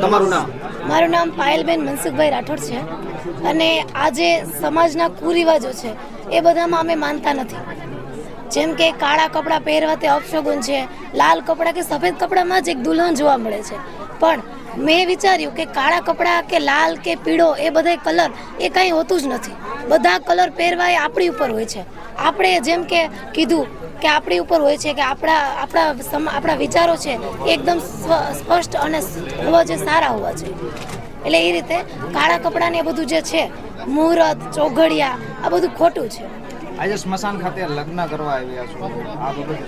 તમારું નામ? મારું નામ પાયલબેન મનસુખભાઈ રાઠોડ છે. અને આ જે સમાજના કુરિવાજો છે. એ બધામાં અમે માનતા નથી. જેમ કે કાળા કપડાં પહેરવા તે અપશગુન છે. લાલ કપડાં કે સફેદ કપડામાં જ એક દુલ્હન જોવા મળે છે. પણ મેં વિચાર્યું કે કાળા કપડાં કે લાલ કે પીળો એ બધા કલર એ કાંઈ હોતું જ નથી. બધા કલર પહેરવા એ આપણી ઉપર હોય છે. આપણે જેમ કે કીધું કે આપણી ઉપર હોય છે કે આપણા આપણા આપણા વિચારો છે એકદમ સ્પષ્ટ અને હોવા જોઈએ સારા હોવા જોઈએ. એટલે એ રીતે કાળા કપડાં ને એ બધું જે છે મુહૂર્ત ચોઘડિયા આ બધું ખોટું છે. આજે સ્મશાન ખાતે લગ્ન કરવા આવ્યા છો. આ બાબતે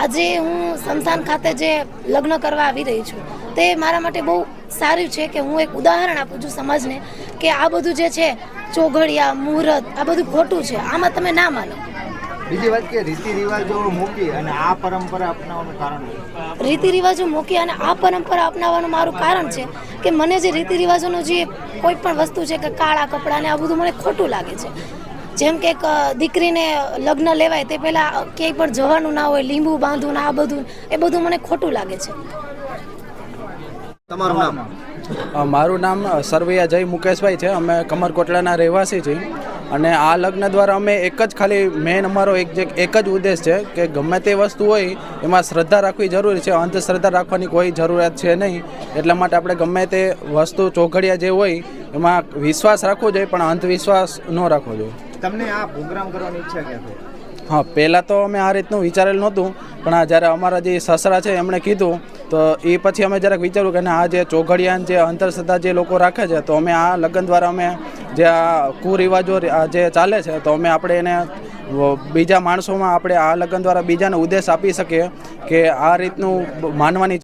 આજે હું સ્મશાન ખાતે જે લગ્ન કરવા આવી રહી છું તે મારા માટે બહુ સારું છે કે હું એક ઉદાહરણ આપું છું સમાજને કે આ બધું જે છે ચોઘડિયા મુહૂર્ત આ બધું ખોટું છે. આમાં તમે ના માનો. બીજી વાત કે રીતિ રિવાજો મૂકી અને આ પરંપરા અપનાવવાનું કારણ રીતિ રિવાજો મૂકી અને આ પરંપરા અપનાવવાનું મારું કારણ છે કે મને જે રીતિ રિવાજોનું જે કોઈ પણ વસ્તુ છે કે કાળા કપડાં ને આ બધું મને ખોટું લાગે છે. જેમ કે દીકરીને લગ્ન લેવાય તે પહેલાં ક્યાંય પણ જવાનું ના હોય, લીંબુ બાંધવું ને આ બધું, એ બધું મને ખોટું લાગે છે. તમારું નામ? મારું નામ સરવૈયા જય મુકેશભાઈ છે. અમે કમરકોટલાના રહેવાસી છીએ. અને આ લગ્ન દ્વારા અમે એક જ ખાલી મેન અમારો એક જે એક જ ઉદ્દેશ છે કે ગમે તે વસ્તુ હોય એમાં શ્રદ્ધા રાખવી જરૂરી છે. અંધશ્રદ્ધા રાખવાની કોઈ જરૂરિયાત છે નહીં. એટલા માટે આપણે ગમે તે વસ્તુ ચોઘડિયા જે હોય એમાં વિશ્વાસ રાખવો જોઈએ પણ અંધવિશ્વાસ ન રાખવો જોઈએ. તમને આ પ્રોગ્રામ કરવાની ઈચ્છા ક્યાં થઈ હા, પહેલાં તો અમે આ રીતનું વિચારેલું નહોતું, પણ આ જ્યારે અમારા જે સસરા છે એમણે કીધું, તો એ પછી અમે જરાક વિચાર્યું કે આ જે ચોઘડિયાન જે અંતરસત્તા જે લોકો રાખે છે, તો અમે આ લગ્ન દ્વારા અમે જે આ કુરિવાજો જે ચાલે છે, તો અમે આપણે એને બીજા માણસોમાં આપણે આ લગ્ન દ્વારા બીજાને ઉદ્દેશ આપી શકીએ કે આ રીતનું માનવાની